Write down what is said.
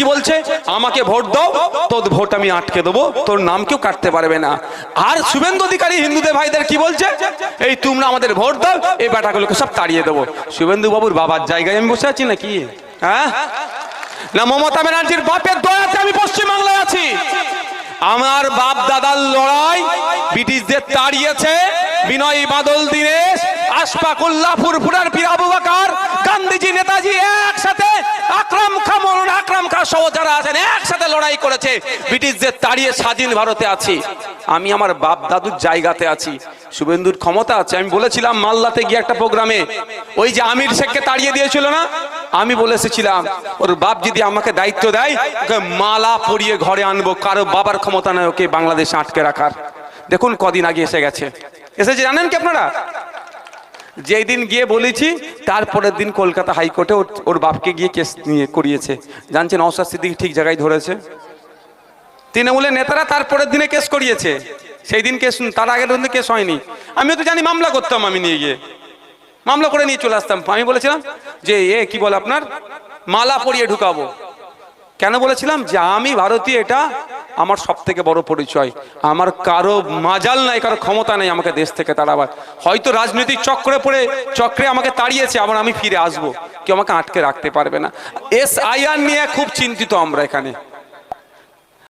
কি বলছে? আমাকে ভোট দাও, তোর ভোট আমি আটকে দেবো, তোর নাম কেউ কাটতে পারবে না। আর শুভেন্দু অধিকারী হিন্দুদের ভাইদের কি বলছে? এই তোমরা আমাদের ভোট দাও, এই বেটাগুলোকে সব তাড়িয়ে দেবো। শুভেন্দু বাবুর বাবার জায়গায় আমি বসে আছি নাকি? হ্যাঁ? না, মমতা ব্যানার্জির বাপের দয়াতে আমি পশ্চিমবাংলায় আছি। আমার বাপ দাদার লড়াই ব্রিটিশদের তাড়িয়েছে, বিনয় বাদল, দীনেশ আশফাকুল্লাহ ফুরফুরার পীর আবু বাকার, গান্ধীজি, নেতাজি একসাথে আকরাম মৌলানা সহ যারা আছেন, একসাথে লড়াই করেছে। ব্রিটিশদের তাড়িয়ে স্বাধীন ভারতে আছি। আমি আমার বাপ দাদুর জায়গাতে আছি। শুভেন্দুর ক্ষমতা আছে। আমি বলেছিলাম মাল্লাতে গিয়ে একটা প্রোগ্রামে। ওই যে আমির শেখকে তাড়িয়ে দিয়েছিল না? আমি বলে এসেছিলাম, ওর বাপ যদি আমাকে দায়িত্ব দেয়, ওকে মালা পরিয়ে ঘরে আনব। কারও বাবার ক্ষমতা নয় ওকে বাংলাদেশে আটকে রাখার। দেখুন কদিন আগে এসে গেছে। এসেছে, জানেন কি আপনারা? যেই দিন গিয়ে বলেছি তারপরের দিন কলকাতা হাইকোর্টে ওর- ওর বাপকে গিয়ে কেস নিয়ে করিয়েছে। জানছেন অসার সিদ্দিকি ঠিক জায়গায় ধরেছে? তৃণমূলের নেতারা তারপরের দিনে কেস করিয়েছে। সেই দিন কেস তার আগের দিন কেস হয়নি। আমিও তো জানি মামলা করতাম আমি নিয়ে গিয়ে। মামলা করে নিয়ে চলে আসতাম। আমি বলেছিলাম যে, এ, কি বলে আপনার? মালা পরিয়ে ঢুকাবো। কেন বলেছিলাম যে, আমি ভারতীয়, এটা আমার সব থেকে বড় পরিচয়, আমার কারও মাজাল নাই, কারও ক্ষমতা নেই আমাকে দেশ থেকে তাড়াবার। হয়তো রাজনৈতিক চক্রে পড়ে, চক্রে আমাকে তাড়িয়েছে, আবার আমি ফিরে আসব। কেউ আমাকে আটকে রাখতে পারবে না। এস আইআর নিয়ে খুব চিন্তিত আমরা এখানে।